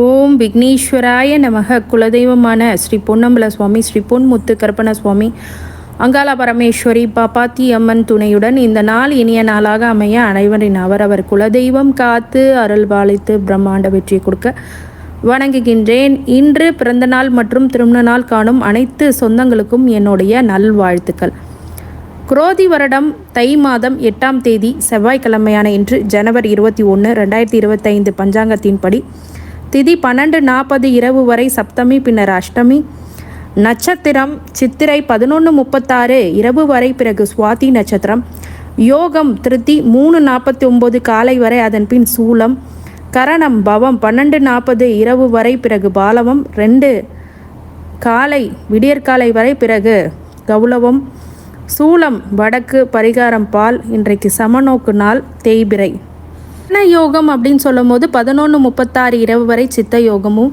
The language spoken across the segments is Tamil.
ஓம் விக்னேஸ்வராய நமக. குலதெய்வமான ஸ்ரீ பொன்னம்பல சுவாமி ஸ்ரீ பொன்முத்து கருப்பண சுவாமி அங்காள பரமேஸ்வரி பாப்பாத்தி அம்மன் துணையுடன் இந்த நாள் இனிய நாளாக அமைய அனைவரின் அவரவர் குலதெய்வம் காத்து அருள் பாலித்து பிரம்மாண்ட வெற்றி கொடுக்க வணங்குகின்றேன். இன்று பிறந்தநாள் மற்றும் திருமண நாள் காணும் அனைத்து சொந்தங்களுக்கும் என்னுடைய நல்வாழ்த்துக்கள். குரோதி வருடம் தை மாதம் எட்டாம் தேதி செவ்வாய்க்கிழமையான இன்று ஜனவரி இருபத்தி ஒன்று ரெண்டாயிரத்தி இருபத்தைந்து பஞ்சாங்கத்தின்படி திதி பன்னெண்டு நாற்பது இரவு வரை சப்தமி பின்னர் அஷ்டமி. நட்சத்திரம் சித்திரை பதினொன்று முப்பத்தாறு இரவு வரை பிறகு சுவாதி நட்சத்திரம். யோகம் திருத்தி மூணு நாற்பத்தி ஒம்பது காலை வரை அதன் பின் சூலம். கரணம் பவம் பன்னெண்டு நாற்பது இரவு வரை பிறகு பாலவம். ரெண்டு காலை விடியற்காலை வரை பிறகு கௌலவம் சூலம் வடக்கு பரிகாரம் பால் இன்றைக்கு சமநோக்கு நாள் தேய்பிரை. ரத்ன யோகம் அப்படின்னு சொல்லும் போது பதினொன்று முப்பத்தாறு இரவு வரை சித்த யோகமும்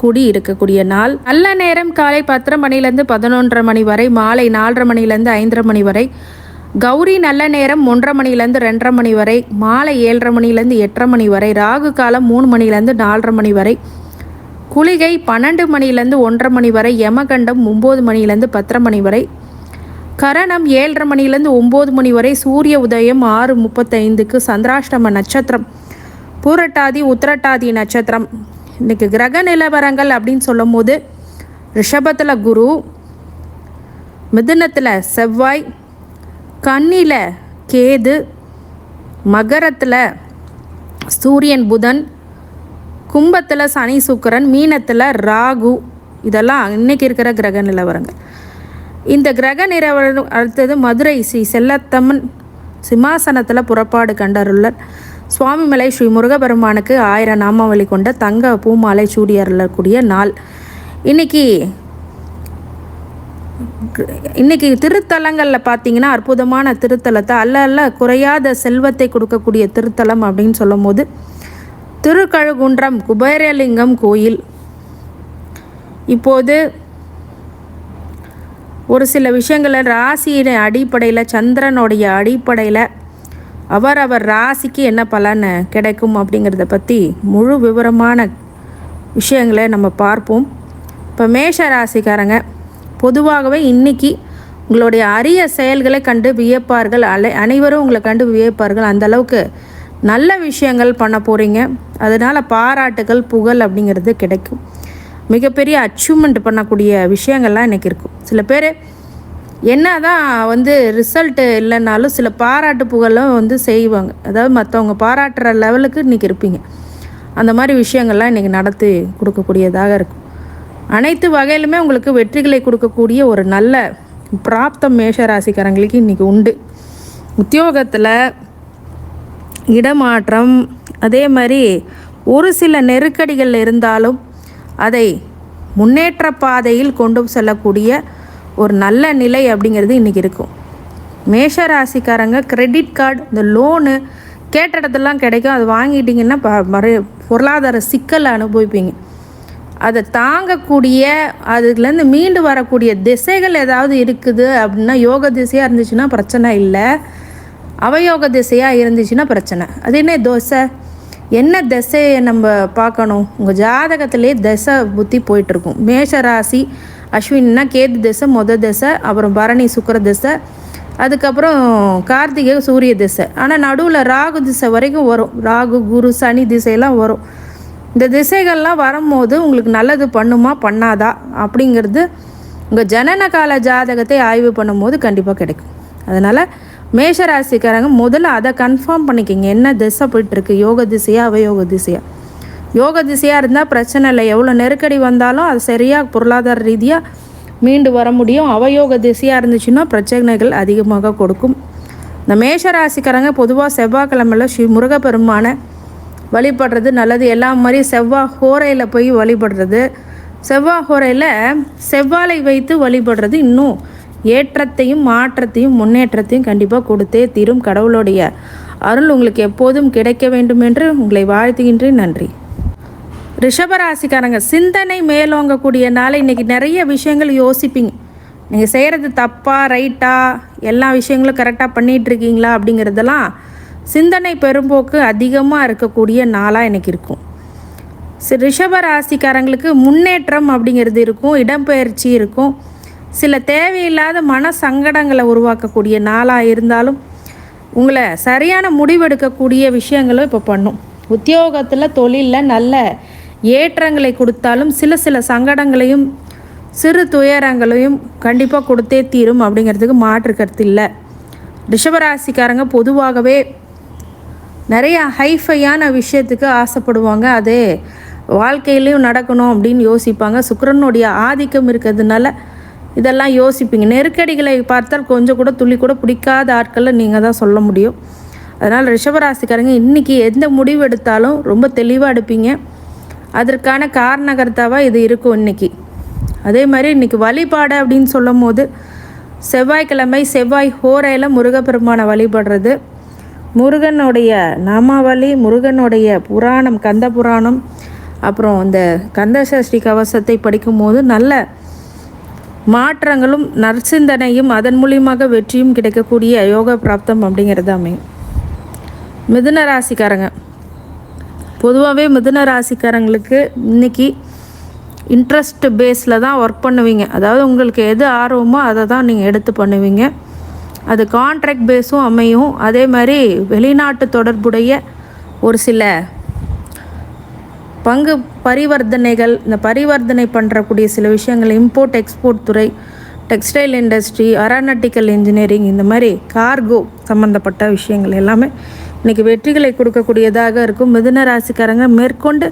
கூடி இருக்கக்கூடிய நாள். நல்ல நேரம் காலை பத்தரை மணிலேருந்து பதினொன்றரை மணி வரை மாலை நாலரை மணிலேருந்து ஐந்தரை மணி வரை கௌரி நல்ல நேரம் ஒன்றரை மணிலேருந்து ரெண்டரை மணி வரை மாலை ஏழரை மணிலேருந்து எட்டரை மணி வரை ராகு காலம் மூணு மணிலேருந்து நாலரை மணி வரை குளிகை பன்னெண்டு மணிலேருந்து ஒன்றரை மணி வரை யமகண்டம் ஒம்பது மணிலேருந்து பத்தரை மணி வரை கரணம் ஏழரை மணிலேருந்து ஒம்பது மணி வரை சூரிய உதயம் ஆறு முப்பத்தைந்துக்கு சந்திராஷ்டம நட்சத்திரம். பூரட்டாதி உத்திரட்டாதி நட்சத்திரம். இன்றைக்கி கிரக நிலவரங்கள் அப்படின்னு சொல்லும் போது ரிஷபத்தில் குரு மிதுனத்தில் செவ்வாய் கன்னியில் கேது மகரத்தில் சூரியன் புதன் கும்பத்தில் சனி சுக்கிரன் மீனத்தில் ராகு. இதெல்லாம் இன்னைக்கு இருக்கிற கிரக நிலவரங்கள். இந்த கிரக நிறவனம் அடுத்தது மதுரை ஸ்ரீ செல்லத்தம்மன் சிம்மாசனத்தில் புறப்பாடு கண்டருள்ளர் சுவாமிமலை ஸ்ரீ முருகபெருமானுக்கு ஆயிரம் நாமாவளி கொண்ட தங்க பூமாலை சூடியருளக்கூடிய நாள். இன்னைக்கு இன்னைக்கு திருத்தலங்களில் பார்த்தீங்கன்னா அற்புதமான திருத்தலத்தை அல்ல அல்ல குறையாத செல்வத்தை கொடுக்கக்கூடிய திருத்தலம் அப்படின்னு சொல்லும் போது திருக்கழுகுன்றம் குபேரலிங்கம் கோயில். இப்போது ஒரு சில விஷயங்களை ராசியின் அடிப்படையில் சந்திரனுடைய அடிப்படையில் அவரவர் ராசிக்கு என்ன பலன் கிடைக்கும் அப்படிங்கிறத பற்றி முழு விவரமான விஷயங்களை நம்ம பார்ப்போம். இப்போ மேஷ ராசிக்காரங்க பொதுவாகவே இன்னைக்கு உங்களுடைய அரிய செயல்களை கண்டு வியப்பார்கள். அலை அனைவரும் உங்களை கண்டு வியப்பார்கள். அந்த அளவுக்கு நல்ல விஷயங்கள் பண்ண போகிறீங்க அதனால் பாராட்டுகள் புகழ் அப்படிங்கிறது கிடைக்கும். மிகப்பெரிய அச்சீவ்மெண்ட் பண்ணக்கூடிய விஷயங்கள்லாம் எனக்கு இருக்கும். சில பேர் என்ன தான் வந்து ரிசல்ட்டு இல்லைனாலும் சில பாராட்டு புகழும் வந்து செய்வாங்க. அதாவது மற்றவங்க பாராட்டுற லெவலுக்கு இன்றைக்கி இருப்பீங்க. அந்த மாதிரி விஷயங்கள்லாம் இன்றைக்கி நடத்தி கொடுக்கக்கூடியதாக இருக்கும். அனைத்து வகையிலுமே உங்களுக்கு வெற்றிகளை கொடுக்கக்கூடிய ஒரு நல்ல பிராப்தம் மேஷராசிக்காரங்களுக்கு இன்றைக்கி உண்டு. உத்தியோகத்தில் இடமாற்றம் அதே மாதிரி ஒரு சில நெருக்கடிகள் இருந்தாலும் அதை முன்னேற்ற பாதையில் கொண்டு செல்லக்கூடிய ஒரு நல்ல நிலை அப்படிங்கிறது இன்றைக்கி இருக்கும். மேஷ ராசிக்காரங்க கிரெடிட் கார்டு இந்த லோனு கேட்ட இடத்துலலாம் கிடைக்கும். அது வாங்கிட்டிங்கன்னா ப மறு பொருளாதார சிக்கலை அனுபவிப்பீங்க. அதை தாங்கக்கூடிய அதுலேருந்து மீண்டு வரக்கூடிய திசைகள் ஏதாவது இருக்குது அப்படின்னா யோக திசையாக இருந்துச்சுன்னா பிரச்சனை இல்லை. அவயோக திசையாக இருந்துச்சுன்னா பிரச்சனை. அது என்ன? தோசை. என்ன திசையை நம்ம பார்க்கணும்? உங்கள் ஜாதகத்திலே திசை புத்தி போயிட்டுருக்கும். மேஷ ராசி அஸ்வின்னா கேது திசை மொத திசை அப்புறம் பரணி சுக்கர திசை அதுக்கப்புறம் கார்த்திகை சூரிய திசை. ஆனால் நடுவில் ராகு திசை வரைக்கும் வரும். ராகு குரு சனி திசையெல்லாம் வரும். இந்த திசைகள்லாம் வரும்போது உங்களுக்கு நல்லது பண்ணுமா பண்ணாதா? அப்படிங்கிறது உங்கள் ஜனன கால ஜாதகத்தை ஆய்வு பண்ணும்போது கண்டிப்பாக கிடைக்கும். அதனால் மேஷராசிக்காரங்க முதல்ல அதை கன்ஃபார்ம் பண்ணிக்கோங்க. என்ன திசை போயிட்டுருக்கு? யோக திசையா அவயோக திசையா? யோக திசையாக இருந்தால் பிரச்சனை இல்லை. எவ்வளோ நெருக்கடி வந்தாலும் அது சரியாக பொருளாதார ரீதியாக மீண்டு வர முடியும். அவயோக திசையாக இருந்துச்சுன்னா பிரச்சனைகள் அதிகமாக கொடுக்கும். இந்த மேஷராசிக்காரங்க பொதுவாக செவ்வாய்க்கிழமையில் ஸ்ரீ முருகப்பெருமானை வழிபடுறது நல்லது. எல்லா மாதிரி செவ்வாய் ஹோரையில் போய் வழிபடுறது. செவ்வாய் ஹோரையில் செவ்வாழை வைத்து வழிபடுறது இன்னும் ஏற்றத்தையும் மாற்றத்தையும் முன்னேற்றத்தையும் கண்டிப்பாக கொடுத்தே தீரும் கடவுளுடைய அருள் உங்களுக்கு எப்போதும் கிடைக்க வேண்டும் என்று உங்களை வாழ்த்துகின்றேன். நன்றி. ரிஷபராசிக்காரங்க சிந்தனை மேலோங்கக்கூடிய நாள் இன்றைக்கி நிறைய விஷயங்கள் யோசிப்பீங்க. நீங்கள் செய்கிறது தப்பாக ரைட்டாக எல்லா விஷயங்களும் கரெக்டாக பண்ணிகிட்டு இருக்கீங்களா அப்படிங்கிறதெல்லாம் சிந்தனை பெரும்போக்கு அதிகமாக இருக்கக்கூடிய நாளாக எனக்கு இருக்கும். சி- ரிஷப ராசிக்காரங்களுக்கு முன்னேற்றம் அப்படிங்கிறது இருக்கும் இடம்பெயர்ச்சி இருக்கும். சில தேவையில்லாத மன சங்கடங்களை உருவாக்கக்கூடிய நாளாக இருந்தாலும் உங்களை சரியான முடிவெடுக்கக்கூடிய விஷயங்களும் இப்போ பண்ணும். உத்தியோகத்தில் தொழிலில் நல்ல ஏற்றங்களை கொடுத்தாலும் சில சில சங்கடங்களையும் சிறு துயரங்களையும் கண்டிப்பாக கொடுத்தே தீரும் அப்படிங்கிறதுக்கு மாற்று கருத்து இல்லை. ரிஷபராசிக்காரங்க பொதுவாகவே நிறையா ஹைஃபையான விஷயத்துக்கு ஆசைப்படுவாங்க. அது வாழ்க்கையிலையும் நடக்கணும் அப்படின்னு யோசிப்பாங்க. சுக்கரனுடைய ஆதிக்கம் இருக்கிறதுனால இதெல்லாம் யோசிப்பீங்க. நெருக்கடிகளை பார்த்தால் கொஞ்சம் கூட துளி கூட பிடிக்காத ஆட்களை நீங்கள் தான் சொல்ல முடியும். அதனால் ரிஷபராசிக்காரங்க இன்றைக்கி எந்த முடிவு எடுத்தாலும் ரொம்ப தெளிவாக எடுப்பீங்க. அதற்கான காரணகர்த்தாவாக இது இருக்கும் இன்னைக்கு. அதே மாதிரி இன்றைக்கி வழிபாடு அப்படின்னு சொல்லும் போது செவ்வாய்க்கிழமை செவ்வாய் ஹோரையில் முருகப்பெருமானை வழிபடுறது. முருகனுடைய நாமாவளி முருகனுடைய புராணம் கந்த புராணம் அப்புறம் இந்த கந்தசஷ்டி கவசத்தை படிக்கும்போது நல்ல மாற்றங்களும் நற்சிந்தனையும் அதன் மூலியமாக வெற்றியும் கிடைக்கக்கூடிய யோக பிராப்தம் அப்படிங்கிறது அமையும் மிதுன ராசிக்காரங்க. பொதுவாகவே மிதுன ராசிக்காரங்களுக்கு இன்னைக்கு இன்ட்ரெஸ்ட் பேஸில் தான் ஒர்க் பண்ணுவீங்க. அதாவது உங்களுக்கு எது ஆர்வமோ அதை தான் நீங்கள் எடுத்து பண்ணுவீங்க. அது கான்ட்ராக்ட் பேஸும் அமையும். அதே மாதிரி வெளிநாட்டு தொடர்புடைய ஒரு சில பங்கு பரிவர்த்தனைகள் இந்த பரிவர்த்தனை பண்ணுறக்கூடிய சில விஷயங்கள் இம்போர்ட் எக்ஸ்போர்ட் துறை டெக்ஸ்டைல் இண்டஸ்ட்ரி அரானட்டிக்கல் இன்ஜினியரிங் இந்த மாதிரி கார்கோ சம்மந்தப்பட்ட விஷயங்கள் எல்லாமே இன்றைக்கி வெற்றிகளை கொடுக்கக்கூடியதாக இருக்கும். மிதுன ராசிக்காரங்க மேற்கொண்டு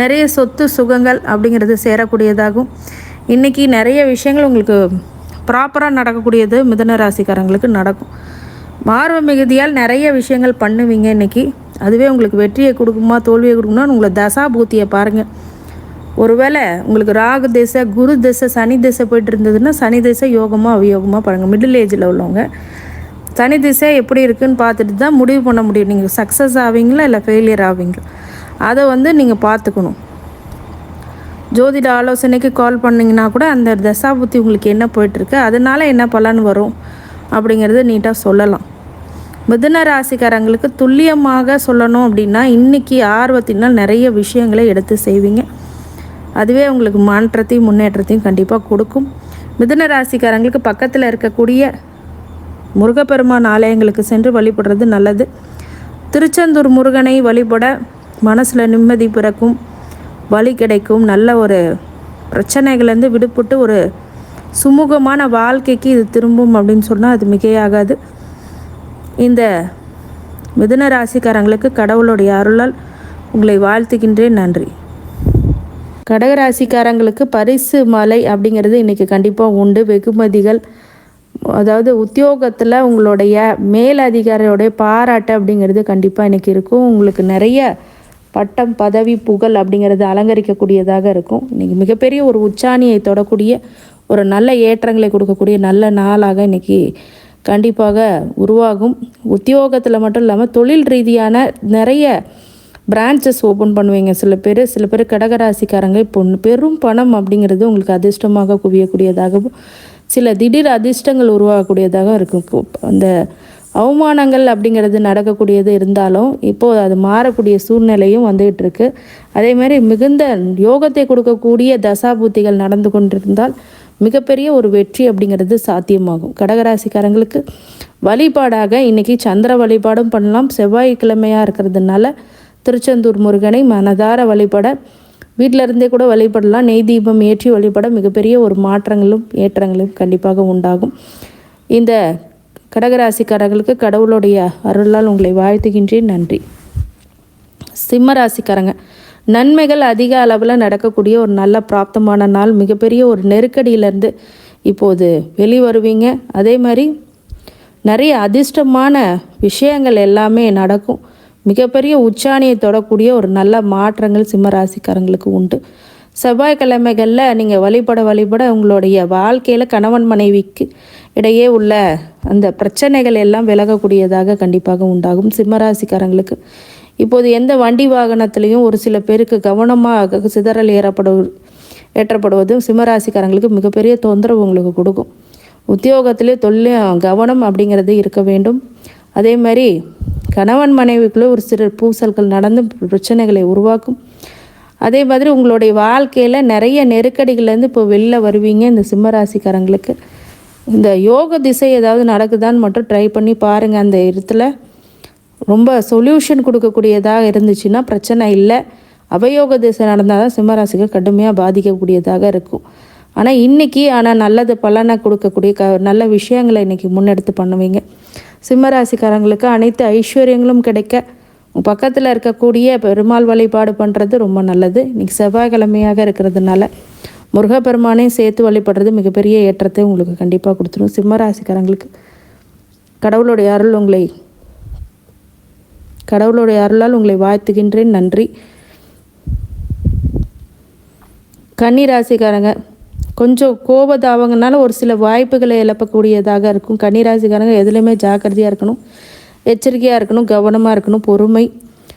நிறைய சொத்து சுகங்கள் அப்படிங்கிறது சேரக்கூடியதாகும். இன்றைக்கி நிறைய விஷயங்கள் உங்களுக்கு ப்ராப்பராக நடக்கக்கூடியது மிதுன ராசிக்காரங்களுக்கு நடக்கும். மார்வ மிகுதியால் நிறைய விஷயங்கள் பண்ணுவீங்க இன்னைக்கு. அதுவே உங்களுக்கு வெற்றியை கொடுக்குமா தோல்வியை கொடுக்குமா உங்களை தசா பூத்தியை பாருங்கள் ஒருவேளை உங்களுக்கு ராகு திசை குரு திசை சனி திசை போயிட்டு இருந்ததுன்னா சனி திசை யோகமாக அவயோகமாக பாருங்கள் மிடில் ஏஜில் உள்ளவங்க. சனி திசை எப்படி இருக்குன்னு பார்த்துட்டு தான் முடிவு பண்ண முடியும். நீங்கள் சக்ஸஸ் ஆவீங்களா இல்லை ஃபெயிலியர் ஆவீங்களா? அதை வந்து நீங்கள் பார்த்துக்கணும். ஜோதிட ஆலோசனைக்கு கால் பண்ணிங்கன்னா கூட அந்த தசாபுத்தி உங்களுக்கு என்ன போயிட்டுருக்கு அதனால என்ன பலன் வரும் அப்படிங்கிறத நீட்டாக சொல்லலாம். மிதுன ராசிக்காரங்களுக்கு துல்லியமாக சொல்லணும் அப்படின்னா இன்றைக்கி ஆர்வத்தினால் நிறைய விஷயங்களை எடுத்து செய்வீங்க. அதுவே உங்களுக்கு மாற்றத்தையும் முன்னேற்றத்தையும் கண்டிப்பாக கொடுக்கும். மிதுன ராசிக்காரங்களுக்கு பக்கத்தில் இருக்கக்கூடிய முருகப்பெருமான் ஆலயங்களுக்கு சென்று வழிபடுறது நல்லது. திருச்செந்தூர் முருகனை வழிபட மனசில் நிம்மதி பிறக்கும் வழி கிடைக்கும் நல்ல ஒரு பிரச்சனைகள்லேருந்து விடுபட்டு ஒரு சுமூகமான வாழ்க்கைக்கு இது திரும்பும் அப்படின்னு சொன்னால் அது மிகையாகாது. இந்த மிதுன ராசிக்காரங்களுக்கு கடவுளுடைய அருளால் உங்களை வாழ்த்துகின்றேன். நன்றி. கடகராசிக்காரங்களுக்கு பரிசு மலை அப்படிங்கிறது இன்றைக்கி கண்டிப்பாக உண்டு. வெகுமதிகள் அதாவது உத்தியோகத்தில் உங்களுடைய மேலதிகாரியோடைய பாராட்டு அப்படிங்கிறது கண்டிப்பாக இன்றைக்கி இருக்கும். உங்களுக்கு நிறைய பட்டம் பதவி புகழ் அப்படிங்கிறது அலங்கரிக்கக்கூடியதாக இருக்கும். இன்றைக்கி மிகப்பெரிய ஒரு உச்சாணியை தொடக்கூடிய ஒரு நல்ல ஏற்றங்களை கொடுக்கக்கூடிய நல்ல நாளாக இன்றைக்கி கண்டிப்பாக உருவாகும். உத்தியோகத்தில் மட்டும் இல்லாமல் தொழில் ரீதியான நிறைய பிரான்ச்சஸ் ஓப்பன் பண்ணுவீங்க. சில பேர் சில பேர் கடகராசிக்காரங்க. இப்போ பெரும் பணம் அப்படிங்கிறது உங்களுக்கு அதிர்ஷ்டமாக குவியக்கூடியதாகவும் சில திடீர் அதிர்ஷ்டங்கள் உருவாகக்கூடியதாகவும் இருக்கும். அந்த அவமானங்கள் அப்படிங்கிறது நடக்கக்கூடியது இருந்தாலும் இப்போது அது மாறக்கூடிய சூழ்நிலையும் வந்துகிட்டு இருக்கு. அதே மாதிரி மிகுந்த யோகத்தை கொடுக்கக்கூடிய தசாபூத்திகள் நடந்து கொண்டிருந்தால் மிகப்பெரிய ஒரு வெற்றி அப்படிங்கிறது சாத்தியமாகும். கடகராசிக்காரங்களுக்கு வழிபாடாக இன்னைக்கு சந்திர வழிபாடும் பண்ணலாம். செவ்வாய்க்கிழமையாக இருக்கிறதுனால திருச்செந்தூர் முருகனை மனதார வழிபட வீட்டில் இருந்தே கூட வழிபடலாம். நெய் தீபம் ஏற்றி வழிபட மிகப்பெரிய ஒரு மாற்றங்களும் ஏற்றங்களும் கண்டிப்பாக உண்டாகும். இந்த கடகராசிக்காரர்களுக்கு கடவுளுடைய அருளால் உங்களை வாழ்த்துகின்றேன். நன்றி. சிம்ம ராசிக்காரங்க நன்மைகள் அதிக அளவில் நடக்கக்கூடிய ஒரு நல்ல பிராப்தமான நாள் மிகப்பெரிய ஒரு நெருக்கடியிலேருந்து இப்போது வெளிவருவீங்க. அதே மாதிரி நிறைய அதிர்ஷ்டமான விஷயங்கள் எல்லாமே நடக்கும். மிகப்பெரிய உச்சாணியை தொடக்கூடிய ஒரு நல்ல மாற்றங்கள் சிம்மராசிக்காரங்களுக்கு உண்டு. செவ்வாய்க்கிழமைகளில் நீங்கள் வழிபட வழிபட உங்களுடைய வாழ்க்கையில் கணவன் மனைவிக்கு இடையே உள்ள அந்த பிரச்சனைகள் எல்லாம் விலகக்கூடியதாக கண்டிப்பாக உண்டாகும் சிம்மராசிக்காரங்களுக்கு. இப்போது எந்த வண்டி வாகனத்திலையும் ஒரு சில பேருக்கு கவனமாக சிதறல் ஏறப்படு ஏற்றப்படுவதும் சிம்மராசிக்காரங்களுக்கு மிகப்பெரிய தொந்தரவு உங்களுக்கு கொடுக்கும். உத்தியோகத்திலே தொல்லையும் கவனம் அப்படிங்கிறது இருக்க வேண்டும். அதே மாதிரி கணவன் மனைவிக்குள்ளே ஒரு சிறு பூசல்கள் நடந்து பிரச்சனைகளை உருவாக்கும். அதே மாதிரி உங்களுடைய வாழ்க்கையில் நிறைய நெருக்கடிகள்லேருந்து இப்போ வெளில வருவீங்க இந்த சிம்மராசிக்காரங்களுக்கு. இந்த யோக திசை ஏதாவது நடக்குதான்னு மட்டும் ட்ரை பண்ணி பாருங்கள் அந்த இடத்துல ரொம்ப சொல்யூஷன் கொடுக்கக்கூடியதாக இருந்துச்சுன்னா பிரச்சனை இல்லை. அவயோக திசை நடந்தால் தான் சிம்மராசிக்கு கடுமையாக பாதிக்கக்கூடியதாக இருக்கும். ஆனால் இன்றைக்கி ஆனால் நல்லது பலனை கொடுக்கக்கூடிய க நல்ல விஷயங்களை இன்றைக்கி முன்னெடுத்து பண்ணுவீங்க. சிம்மராசிக்காரங்களுக்கு அனைத்து ஐஸ்வர்யங்களும் கிடைக்க பக்கத்தில் இருக்கக்கூடிய பெருமாள் வழிபாடு பண்ணுறது ரொம்ப நல்லது. இன்றைக்கி செவ்வாய்க்கிழமையாக இருக்கிறதுனால முருகப்பெருமானையும் சேர்த்து வழிபடுறது மிகப்பெரிய ஏற்றத்தை உங்களுக்கு கண்டிப்பாக கொடுத்துரும். சிம்மராசிக்காரங்களுக்கு கடவுளுடைய அருள் உங்களை கடவுளுடைய அருளால் உங்களை வாழ்த்துகின்றேன். நன்றி. கன்னி ராசிக்காரங்க கொஞ்சம் கோபதாவங்கனால ஒரு சில வாய்ப்புகளை இழப்பக்கூடியதாக இருக்கும். கன்னி ராசிக்காரங்க எதுலேயுமே ஜாக்கிரதையாக இருக்கணும். எச்சரிக்கையாக இருக்கணும். கவனமாக இருக்கணும். பொறுமை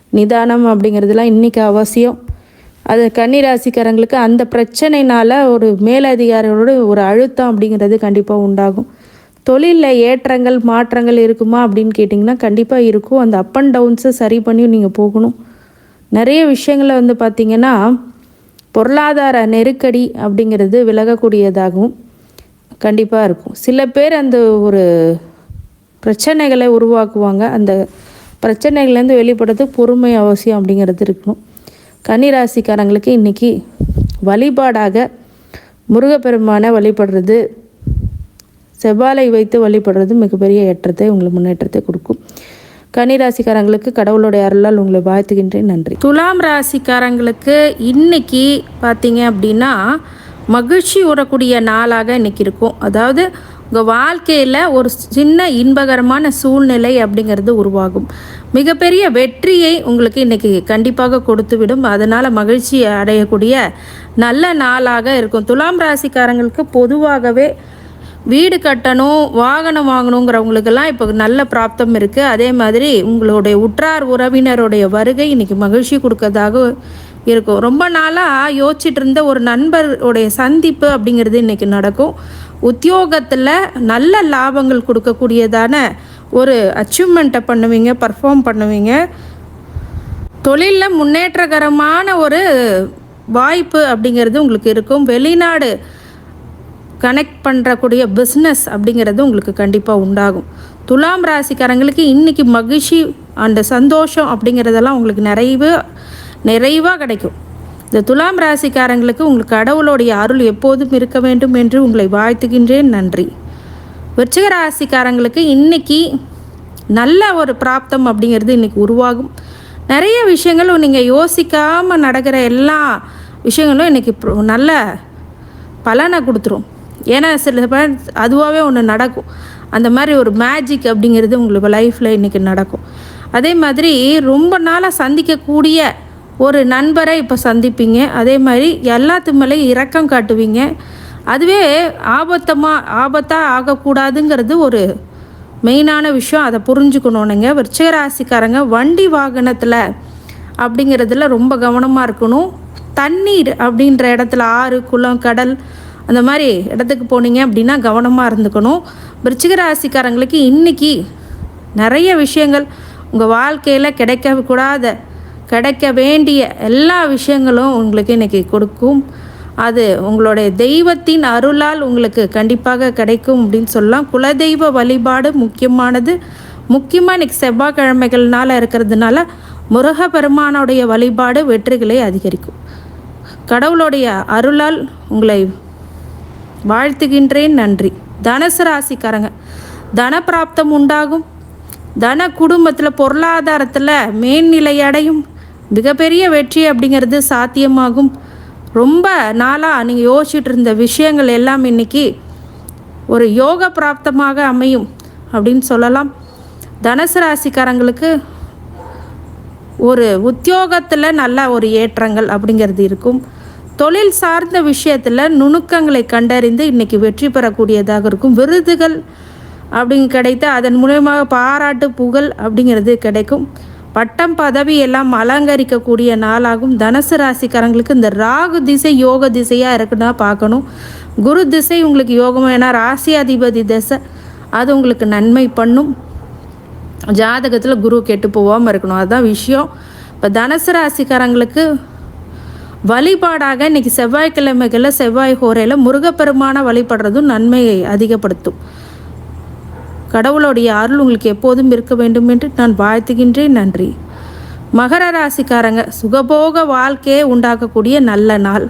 நிதானம் அப்படிங்கிறதுலாம் இன்றைக்கி அவசியம். அது கன்னி ராசிக்காரங்களுக்கு அந்த பிரச்சனைனால ஒரு மேலதிகாரிகளோட ஒரு அழுத்தம் அப்படிங்கிறது கண்டிப்பாக உண்டாகும். தொழிலில் ஏற்றங்கள் மாற்றங்கள் இருக்குமா அப்படின்னு கேட்டிங்கன்னா கண்டிப்பாக இருக்கும். அந்த அப் அண்ட் டவுன்ஸை சரி பண்ணி நீங்கள் போகணும். நிறைய விஷயங்களை வந்து பார்த்திங்கன்னா பொருளாதார நெருக்கடி அப்படிங்கிறது விலகக்கூடியதாகவும் கண்டிப்பாக இருக்கும். சில பேர் அந்த ஒரு பிரச்சனைகளை உருவாக்குவாங்க. அந்த பிரச்சனைகள்லேருந்து வெளிப்படுறது பொறுமை அவசியம் அப்படிங்கிறது இருக்கணும். கன்னிராசிக்காரங்களுக்கு இன்றைக்கி வழிபாடாக முருகப்பெருமானை வழிபடுறது செவ்வாழை வைத்து வழிபடுறது மிகப்பெரிய ஏற்றத்தை உங்களுக்கு முன்னேற்றத்தை கொடுக்கும். கன்னிராசிக்காரங்களுக்கு கடவுளுடைய அருளால் உங்களை வாழ்த்துகின்றேன். நன்றி. துலாம் ராசிக்காரங்களுக்கு இன்னைக்கு பார்த்தீங்க அப்படின்னா மகிழ்ச்சி உறக்கூடிய நாளாக இன்னைக்கு இருக்கும். அதாவது உங்கள் வாழ்க்கையில் ஒரு சின்ன இன்பகரமான சூழ்நிலை அப்படிங்கிறது உருவாகும். மிகப்பெரிய வெற்றியை உங்களுக்கு இன்றைக்கி கண்டிப்பாக கொடுத்துவிடும். அதனால் மகிழ்ச்சி அடையக்கூடிய நல்ல நாளாக இருக்கும். துலாம் ராசிக்காரங்களுக்கு பொதுவாகவே வீடு கட்டணும் வாகனம் வாங்கணுங்கிறவங்களுக்கெல்லாம் இப்போ நல்ல பிராப்தம் இருக்குது அதே மாதிரி உங்களுடைய உற்றார் உறவினருடைய வருகை இன்றைக்கி மகிழ்ச்சி கொடுக்கறதாக இருக்கும். ரொம்ப நாளாக யோசிச்சுட்டு இருந்த ஒரு நண்பருடைய சந்திப்பு அப்படிங்கிறது இன்றைக்கி நடக்கும். உத்தியோகத்தில் நல்ல லாபங்கள் கொடுக்கக்கூடியதான ஒரு அச்சீவ்மெண்ட்டை பண்ணுவீங்க பர்ஃபார்ம் பண்ணுவீங்க. தொழிலில் முன்னேற்றகரமான ஒரு வாய்ப்பு அப்படிங்கிறது உங்களுக்கு இருக்கும். வெளிநாடு கனெக்ட் பண்ணுறக்கூடிய பிஸ்னஸ் அப்படிங்கிறது உங்களுக்கு கண்டிப்பாக உண்டாகும். துலாம் ராசிக்காரங்களுக்கு இன்றைக்கி மகிழ்ச்சி அந்த சந்தோஷம் அப்படிங்கிறதெல்லாம் உங்களுக்கு நிறைவு நிறைவாக கிடைக்கும். இந்த துலாம் ராசிக்காரங்களுக்கு உங்களுக்கு கடவுளுடைய அருள் எப்போதும் இருக்க வேண்டும் என்று உங்களை வாழ்த்துகின்றேன். நன்றி. விருச்சிக ராசிக்காரங்களுக்கு இன்றைக்கி நல்ல ஒரு பிராப்தம் அப்படிங்கிறது இன்றைக்கி உருவாகும். நிறைய விஷயங்களும் நீங்கள் யோசிக்காமல் நடக்கிற எல்லா விஷயங்களும் இன்றைக்கி நல்ல பலனை கொடுத்துரும். ஏன்னா சில பேர் அதுவாகவே ஒன்று நடக்கும். அந்த மாதிரி ஒரு மேஜிக் அப்படிங்கிறது உங்களுக்கு லைஃப்பில் இன்றைக்கி நடக்கும். அதே மாதிரி ரொம்ப நாளாக சந்திக்கக்கூடிய ஒரு நண்பரை இப்போ சந்திப்பீங்க. அதே மாதிரி எல்லாத்து மேலேயும் இரக்கம் காட்டுவீங்க. அதுவே ஆபத்தமாக ஆபத்தாக ஆகக்கூடாதுங்கிறது ஒரு மெயினான விஷயம். அதை புரிஞ்சுக்கணுனுங்க விருச்சிகராசிக்காரங்க வண்டி வாகனத்தில் அப்படிங்கிறதுல ரொம்ப கவனமாக இருக்கணும். தண்ணீர் அப்படின்ற இடத்துல ஆறு குளம் கடல் அந்த மாதிரி இடத்துக்கு போனீங்க அப்படின்னா கவனமாக இருந்துக்கணும். விருச்சிக ராசிக்காரங்களுக்கு இன்றைக்கி நிறைய விஷயங்கள். உங்கள் வாழ்க்கையில் கிடைக்கக்கூடாத கிடைக்க வேண்டிய எல்லா விஷயங்களும் உங்களுக்கு இன்றைக்கி கொடுக்கும். அது உங்களுடைய தெய்வத்தின் அருளால் உங்களுக்கு கண்டிப்பாக கிடைக்கும் அப்படின்னு சொல்லலாம். குலதெய்வ வழிபாடு முக்கியமானது. முக்கியமாக இன்றைக்கி செவ்வாய்க்கிழமைகள்னால இருக்கிறதுனால முருகப்பெருமானுடைய வழிபாடு வெற்றிகளை அதிகரிக்கும். கடவுளுடைய அருளால் உங்களை வாழ்த்துகின்றேன் நன்றி. தனுசு ராசிக்காரங்க தன பிராப்தம் உண்டாகும். தன குடும்பத்தில் பொருளாதாரத்தில் மேல்நிலை அடையும். மிகப்பெரிய வெற்றி அப்படிங்கிறது சாத்தியமாகும். ரொம்ப நாளாக நீங்கள் யோசிச்சுட்டு இருந்த விஷயங்கள் எல்லாம் இன்றைக்கி ஒரு யோக பிராப்தமாக அமையும் அப்படின்னு சொல்லலாம். தனுசு ராசிக்காரங்களுக்கு ஒரு உத்தியோகத்தில் நல்ல ஒரு ஏற்றங்கள் அப்படிங்கிறது இருக்கும். தொழில் சார்ந்த விஷயத்தில் நுணுக்கங்களை கண்டறிந்து இன்றைக்கி வெற்றி பெறக்கூடியதாக இருக்கும். விருதுகள் அப்படிங்க கிடைத்த அதன் மூலயமாக பாராட்டு புகழ் அப்படிங்கிறது கிடைக்கும். பட்டம் பதவி எல்லாம் அலங்கரிக்கக்கூடிய நாளாகும். தனுசு ராசிக்காரங்களுக்கு இந்த ராகு திசை யோக திசையாக இருக்குன்னா பார்க்கணும். குரு திசை உங்களுக்கு யோகம் ஏன்னா ராசி அதிபதி திசை. அது உங்களுக்கு நன்மை பண்ணும். ஜாதகத்தில் குரு கெட்டு போகாமல் இருக்கணும். அதுதான் விஷயம். இப்போ தனுசு ராசிக்காரங்களுக்கு வழிபாடாக இன்னைக்கு செவ்வாய்க்கிழமைகளில் செவ்வாய் ஹோரையில் முருகப்பெருமான வழிபடுறதும் நன்மையை அதிகப்படுத்தும். கடவுளுடைய அருள் உங்களுக்கு எப்போதும் இருக்க வேண்டும் என்று நான் வாழ்த்துகின்றேன் நன்றி. மகர ராசிக்காரங்க சுகபோக வாழ்க்கையை உண்டாக்கக்கூடிய நல்ல நாள்.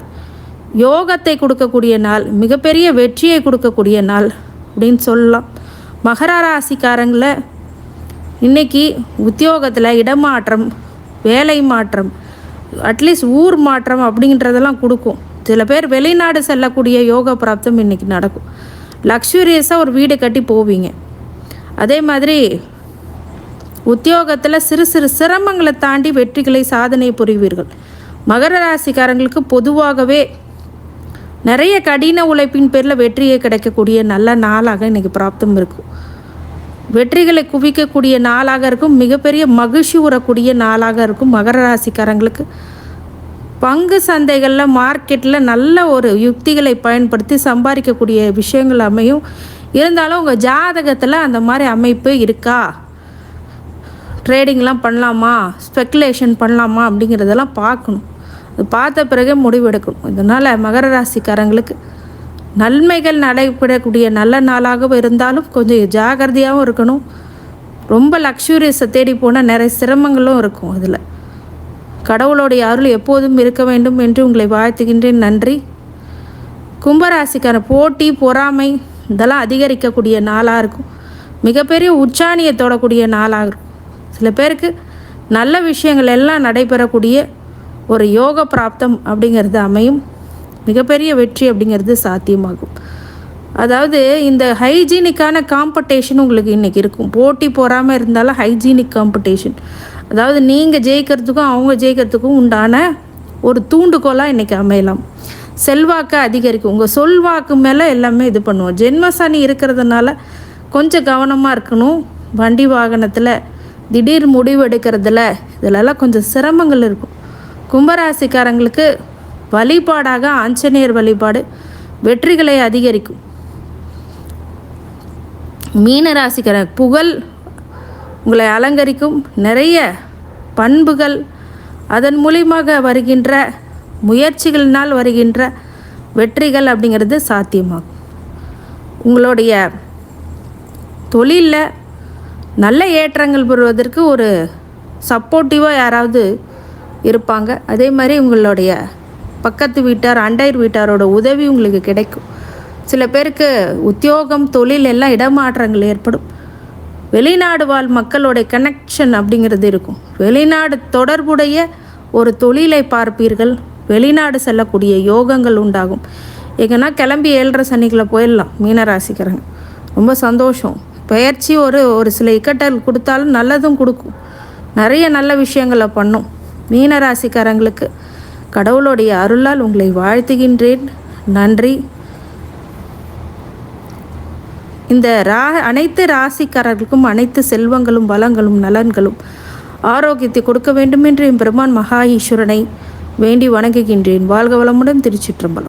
யோகத்தை கொடுக்கக்கூடிய நாள் மிகப்பெரிய வெற்றியை கொடுக்கக்கூடிய நாள் அப்படின்னு சொல்லலாம். மகர ராசிக்காரங்களை இன்னைக்கு உத்தியோகத்தில் இடமாற்றம் வேலை மாற்றம் அட்லீஸ்ட் ஊர் மாற்றம் அப்படின்றதெல்லாம் கொடுக்கும். சில பேர் வெளிநாடு செல்லக்கூடிய யோகா பிராப்தம் இன்னைக்கு நடக்கும். லக்ஸுரியஸாக ஒரு வீடு கட்டி போவீங்க. அதே மாதிரி உத்தியோகத்தில் சிறு சிறு சிரமங்களை தாண்டி வெற்றிகளை சாதனை புரிவீர்கள். மகர ராசிக்காரங்களுக்கு பொதுவாகவே நிறைய கடின உழைப்பின் பேரில் வெற்றியை கிடைக்கக்கூடிய நல்ல நாளாக இன்றைக்கி பிராப்தம் இருக்கும். வெற்றிகளை குவிக்கக்கூடிய நாளாக இருக்கும் மிகப்பெரிய மகிழ்ச்சி உறக்கூடிய நாளாக இருக்கும் மகர ராசிக்காரங்களுக்கு. பங்கு சந்தைகளில் மார்க்கெட்டில் நல்ல ஒரு யுக்திகளை பயன்படுத்தி சம்பாதிக்கக்கூடிய விஷயங்கள் அமையும். இருந்தாலும் உங்கள் ஜாதகத்தில் அந்த மாதிரி அமைப்பு இருக்கா? ட்ரேடிங்லாம் பண்ணலாமா? ஸ்பெக்குலேஷன் பண்ணலாமா? அப்படிங்கிறதெல்லாம் பார்க்கணும். அது பார்த்த பிறகு முடிவெடுக்கணும் இதனால் மகர ராசிக்காரங்களுக்கு நன்மைகள் நடைபெறக்கூடிய நல்ல நாளாகவும் இருந்தாலும் கொஞ்சம் ஜாகிரதையாகவும் இருக்கணும். ரொம்ப லக்ஸூரியஸை தேடி போனால் நிறைய சிரமங்களும் இருக்கும் அதில். கடவுளுடைய அருள் எப்போதும் இருக்க வேண்டும் என்று உங்களை வாழ்த்துகின்றேன். நன்றி. கும்பராசிக்கான போட்டி பொறாமை இதெல்லாம் அதிகரிக்கக்கூடிய நாளாக இருக்கும். மிகப்பெரிய உச்சாணியை தொடக்கூடிய நாளாக இருக்கும். சில பேருக்கு நல்ல விஷயங்கள் எல்லாம் நடைபெறக்கூடிய ஒரு யோக பிராப்தம் அப்படிங்கிறது அமையும். மிகப்பெரிய வெற்றி அப்படிங்கிறது சாத்தியமாகும். அதாவது இந்த ஹைஜீனிக்கான காம்படிஷன் உங்களுக்கு இன்றைக்கி இருக்கும். போட்டி போகாமல் இருந்தாலும் ஹைஜீனிக் காம்படிஷன். அதாவது நீங்கள் ஜெயிக்கிறதுக்கும் அவங்க ஜெயிக்கிறதுக்கும் உண்டான ஒரு தூண்டுகோலாக இன்றைக்கி அமையலாம். செல்வாக்கை அதிகரிக்கும். உங்கள் சொல்வாக்கு மேலே எல்லாமே இது பண்ணுவோம். ஜென்மசனி இருக்கிறதுனால கொஞ்சம் கவனமாக இருக்கணும். வண்டி வாகனத்தில் திடீர் முடிவு எடுக்கிறதுல இதிலெல்லாம் கொஞ்சம் சிரமங்கள் இருக்கும். கும்பராசிக்காரங்களுக்கு வழிபாடாக ஆஞ்சநேயர் வழிபாடு வெற்றிகளை அதிகரிக்கும். மீனராசிக்கிற புகழ் உங்களை அலங்கரிக்கும். நிறைய பண்புகள் அதன் மூலியமாக வருகின்ற முயற்சிகளினால் வருகின்ற வெற்றிகள் அப்படிங்கிறது சாத்தியமாகும். உங்களுடைய தொழிலில் நல்ல ஏற்றங்கள் பெறுவதற்கு ஒரு சப்போர்ட்டிவாக யாராவது இருப்பாங்க. அதே மாதிரி உங்களுடைய பக்கத்து வீட்டார் அண்டையர் வீட்டாரோட உதவி உங்களுக்கு கிடைக்கும். சில பேருக்கு உத்தியோகம் தொழில் எல்லாம் இடமாற்றங்கள் ஏற்படும். வெளிநாடு வாழ் மக்களுடைய கனெக்ஷன் அப்படிங்கிறது இருக்கும். வெளிநாடு தொடர்புடைய ஒரு தொழிலை பார்ப்பீர்கள். வெளிநாடு செல்லக்கூடிய யோகங்கள் உண்டாகும். எங்கன்னா கிளம்பி ஏழரை சனிக்குள்ள போயிடலாம் மீனராசிக்கிறங்க ரொம்ப சந்தோஷம். பயிற்சி ஒரு ஒரு சில இக்கட்டல் கொடுத்தாலும் நல்லதும் கொடுக்கும். நிறைய நல்ல விஷயங்களை பண்ணும். மீனராசிக்காரங்களுக்கு கடவுளுடைய அருளால் உங்களை வாழ்த்துகின்றேன். நன்றி. இந்த ரா அனைத்து ராசிக்காரர்களுக்கும் அனைத்து செல்வங்களும் வளங்களும் நலன்களும் ஆரோக்கியத்தை கொடுக்க வேண்டும் என்று என் பெருமான் மகா ஈஸ்வரனை வேண்டி வணங்குகின்றேன். வாழ்க வளமுடன் திருச்சிற்றம்பலம்.